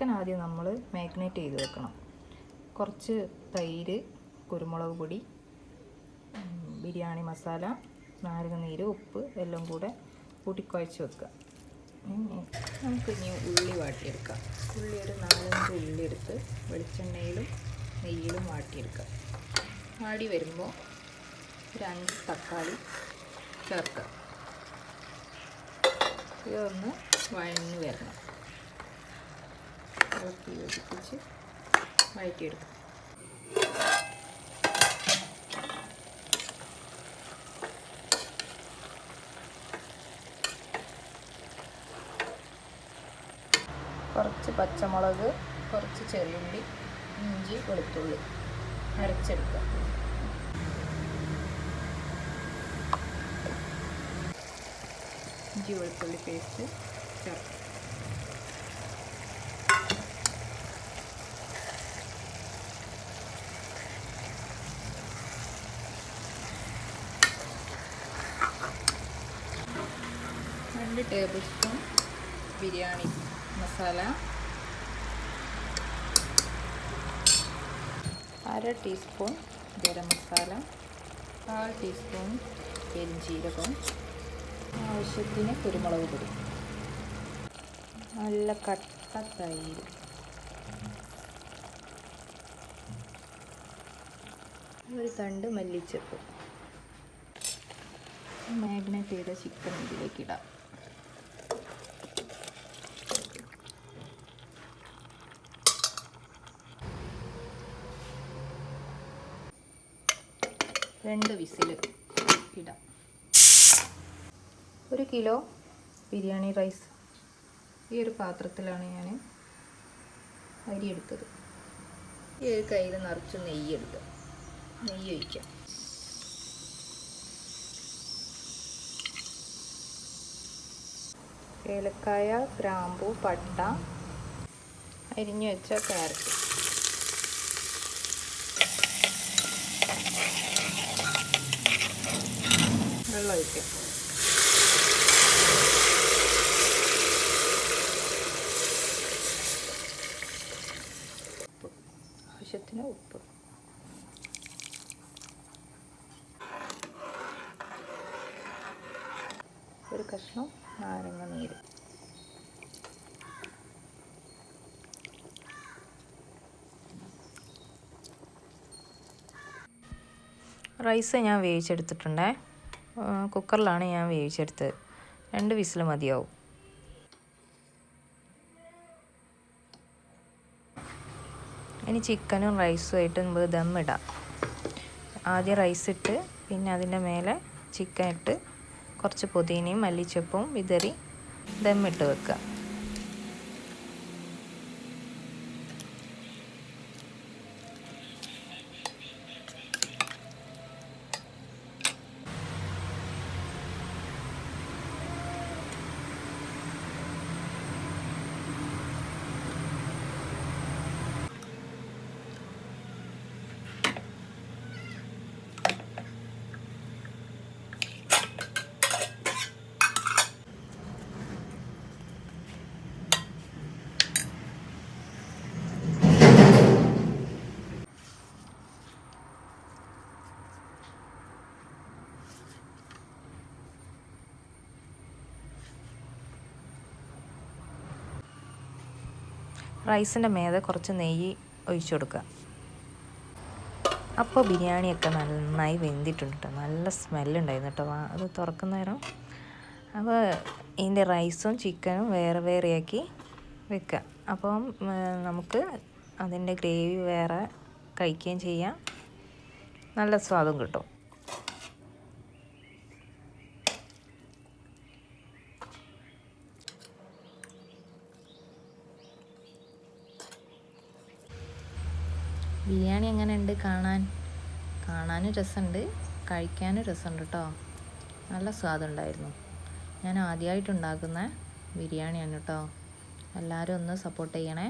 Chicken ആദ്യം നമ്മൾ magnet ചെയ്ത് വെക്കണം. കുറച്ച് തൈര് കുരുമുളക് പൊടി ബിരിയാണി മസാല നാരങ്ങ നീര് ഉപ്പ് എല്ലാം കൂടെ കൂട്ടിക്കുഴച്ച് വെക്കുക. നമുക്ക് ഇനി ഉള്ളി വാട്ടിയെടുക്കാം. ഉള്ളി ഒരു നാലഞ്ച് ഉള്ളി എടുത്ത് വെളിച്ചെണ്ണയിലും നെയ്യിലും വാട്ടിയെടുക്കാം. വാടി വരുമ്പോൾ ഒരു അഞ്ച് തക്കാളി ചേർക്കുക. ഇതൊന്ന് വഴഞ്ഞ് വരണം. ഇളക്കി യോജിപ്പിച്ച് വഴറ്റിയെടുക്കും കുറച്ച് പച്ചമുളക് കുറച്ച് ചെറിയുള്ളി ഇഞ്ചി വെളുത്തുള്ളി അരച്ചെടുക്കുക ഇഞ്ചി വെളുത്തുള്ളി പേസ്റ്റ് ചേർക്കുക രണ്ട് ടേബിൾ സ്പൂൺ ബിരിയാണി മസാല. അര ടീസ്പൂൺ ഗരം മസാല. കാൽ ടീസ്പൂൺ പെരിഞ്ചീരകം ആവശ്യത്തിന് കുരുമുളക് പൊടി. നല്ല കട്ട തൈര്. ഒരു തണ്ട് മല്ലിച്ചപ്പ്. മാഗ്നേറ്റ് ചെയ്ത ചിക്കൻ ഇതിലേക്ക് ഇടാം. രണ്ട് വിസിൽ ഇടാം. ഒരു കിലോ ബിരിയാണി റൈസ് ഈ ഒരു പാത്രത്തിലാണ് ഞാൻ അരി എടുത്തത്. ഈ ഒരു കയ്യിൽ നിറച്ച് നെയ്യ് എടുക്കുക നെയ്യ് ഒഴിക്കാം. ഏലക്കായ ഗ്രാമ്പു പട്ട അരിഞ്ഞു വെച്ച ക്യാരറ്റ്. ഒഴിക്കാം ആവശ്യത്തിന് ഉപ്പ്. ഒരു കഷ്ണം നാരങ്ങ നീര്. റൈസ് ഞാൻ വേവിച്ചെടുത്തിട്ടുണ്ടേ. കുക്കറിലാണ് ഞാൻ വേവിച്ചെടുത്തത്. രണ്ട് വിസിൽ മതിയാവും. ഇനി ചിക്കനും റൈസും ആയിട്ട് നമുക്ക് ദം ആദ്യം റൈസ് ഇട്ട് പിന്നെ അതിന്റെ മേലെ ചിക്കൻ ഇട്ട് കുറച്ച് പുതിനയും മല്ലിച്ചപ്പും വിതറി ദമ്മിട്ട് വെക്കുക. റൈസിന്റെ മേതെ കുറച്ച് നെയ്യ് ഒഴിച്ചു കൊടുക്കുക. അപ്പോൾ ബിരിയാണിയൊക്കെ നന്നായി വെന്തിട്ടുണ്ട് കേട്ടോ. നല്ല സ്മെല്ലുണ്ടായിരുന്നു കേട്ടോ. അത് തുറക്കുന്ന നേരം അപ്പോൾ ഇതിന്റെ റൈസും ചിക്കനും വേറെ വേറെയാക്കി വെക്കുക. അപ്പം നമുക്ക് അതിന്റെ ഗ്രേവി വേറെ കഴിക്കുകയും ചെയ്യാം. നല്ല സ്വാദും കിട്ടും. ബിരിയാണി എങ്ങനെയുണ്ട്? കാണാൻ കാണാനും രസമുണ്ട് കഴിക്കാനും രസമുണ്ട് കേട്ടോ നല്ല സ്വാദുണ്ടായിരുന്നു ഞാൻ ആദ്യമായിട്ട് ഉണ്ടാക്കുന്ന ബിരിയാണിയാണ് കേട്ടോ എല്ലാവരും ഒന്ന് സപ്പോർട്ട് ചെയ്യണേ.